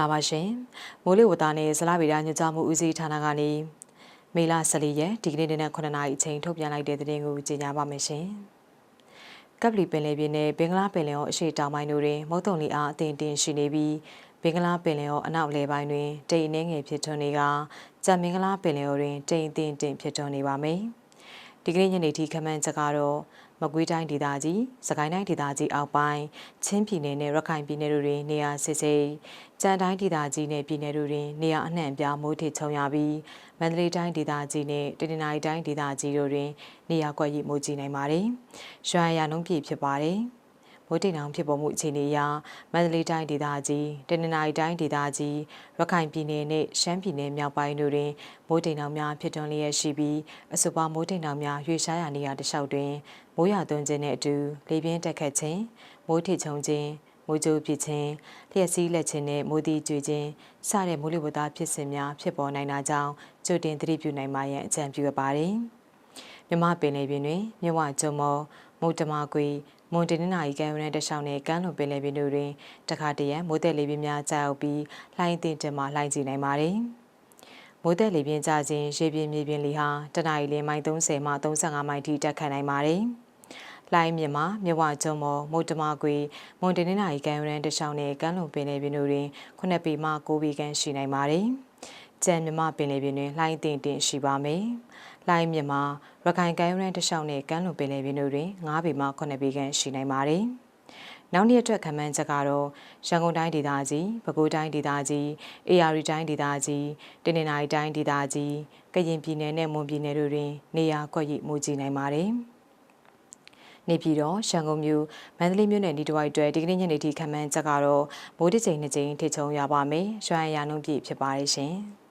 လာပါရှင်မိုးလေဝသနဲ့ဇလဗေဒညွှန်ကြားမှုဦးစီးဌာနကနေမေလ14ရက်ဒီကနေ့နေ့9နာရီအချိန်ထုတ်ပြန်လိုက်တဲ့သတင်းကိုကြေညာပါမယ်ရှင်ကပ်လီပင်လယ်ပြင်နဲ့ဘင်္ဂလားပင်လယ်ော်အရှေ့တောင်ပိုင်းတို့တွင်မုတ်တုံလီအားအသင်တင်ရှိနေပြီးဘင်္ဂလားပင်လယ်ော်အနောက်လေပိုင်းတွင်တိမ်အနှင်းငယ်ဖြစ်ထွန်းနေကကြံမင်္ဂလားပင်လယ်ော်တွင်တိမ်အသင်တင်ဖြစ်ထွန်းနေပါမယ် ဒီကနေ့ညနေထိခမန်းချက်ကတော့မကွေးတိုင်းဒေသကြီး၊စကိုင်းတိုင်းဒေသကြီးအောက်ပိုင်းချင်းပြည်နယ်နဲ့ရခိုင်ပြည်နယ်တို့တွင်နေရာစစ်စစ်၊ကြံတိုင်းဒေသကြီးနဲ့ပြည်နယ်တို့တွင်နေရာအနှံ့အပြားမိုးထစ်ချုံရပြီးမန္တလေးတိုင်းဒေသကြီးနဲ့တနင်္သာရီတိုင်းဒေသကြီးတို့တွင်နေရာကွက်ရိမိုးကြီးနိုင်ပါတယ်။ရွှမ်းရနှုံးပြည့်ဖြစ်ပါတယ်။ မိုးတိမ်တောင်ဖြစ်ပေါ်မှုအခြေအနေအရမန္တလေးတိုင်းဒေသကြီးတနင်္သာရီတိုင်းဒေသကြီးရခိုင်ပြည်နယ်နဲ့ရှမ်းပြည်နယ်မြောက်ပိုင်းတို့တွင်မိုးတိမ်တောင်များဖြစ်ထွန်းလျက်ရှိပြီးအဆိုပါမိုးတိမ်တောင်များရွေရှားရာနေရာတစ်လျှောက်တွင်မိုးရွာသွန်းခြင်းနှင့်အတူလေပြင်းတက်ခတ်ခြင်းမိုးထစ်ချုံခြင်းမိုးကြိုးပစ်ခြင်းလျှက်စီးလက်ခြင်းနဲ့မိုးတီကျွေခြင်းစတဲ့မိုးလေဝသဖြစ်စဉ်များဖြစ်ပေါ်နိုင်တာကြောင့်ကြိုတင်သတိပြုနိုင်ပါရန်အကြံပြုအပ်ပါတယ်မြမပင်လေပင်တွင်မြဝကျုံမော မုတ်တမကွေမွန်တင်နေနာရီကံရန်တရှောင်းနဲ့ကမ်းလွန်ပင်လယ်ပြင်တို့တွင်တခါတရံမိုးသက်လေပြင်းများကြာရောက်ပြီးလှိုင်းတင်တင်မှလှိုင်းကြည့်နိုင်ပါတယ်။မိုးသက်လေပြင်းကြခြင်းရေပြင်းမြေပြင်းလေဟာတနအီလမိုင်30မှ35မိုင်ထိတက်ခတ်နိုင်ပါတယ်။လှိုင်းမြမှာမြဝကျုံမော်မုတ်တမကွေမွန်တင်နေနာရီကံရန်တရှောင်းနဲ့ကမ်းလွန်ပင်လယ်ပြင်တို့တွင်9ပေမှ9ပေခန့်ရှိနိုင်ပါတယ်။ ကျန်မြမပင်လေပြင်တွင်လှိုင်းတင်တင်ရှိပါမယ်။လိုင်းမြမှာရခိုင်ကမ်းရိုးတန်းတစ်လျှောက်နဲ့ကမ်းလွန်ပင်လယ်ပြင်တို့တွင်9ပေမှ9ပေခန့်ရှိနိုင်ပါတယ်။နောက်နေ့အတွက်ခံမှန်းချက်ကတော့ရန်ကုန်တိုင်းဒေသကြီး၊ပဲခူးတိုင်းဒေသကြီး၊အေရရီတိုင်းဒေသကြီး၊တနင်္သာရီတိုင်းဒေသကြီး၊ကရင်ပြည်နယ်နဲ့မွန်ပြည်နယ်တို့တွင် နေရာကွက်ရိမိုးကြီးနိုင်ပါတယ်။နေပြည်တော်ရန်ကုန်မြို့မန္တလေးမြို့နယ်ဒီတဝိုက်အတွက်ဒီကနေ့ညနေထိခံမှန်းချက်ကတော့မိုးတစ်ချိန်နှစ်ချိန်ထိချုံရပါမယ်။ရွှမ်းရံနှုံးပြည့်ဖြစ်ပါရဲ့ရှင်။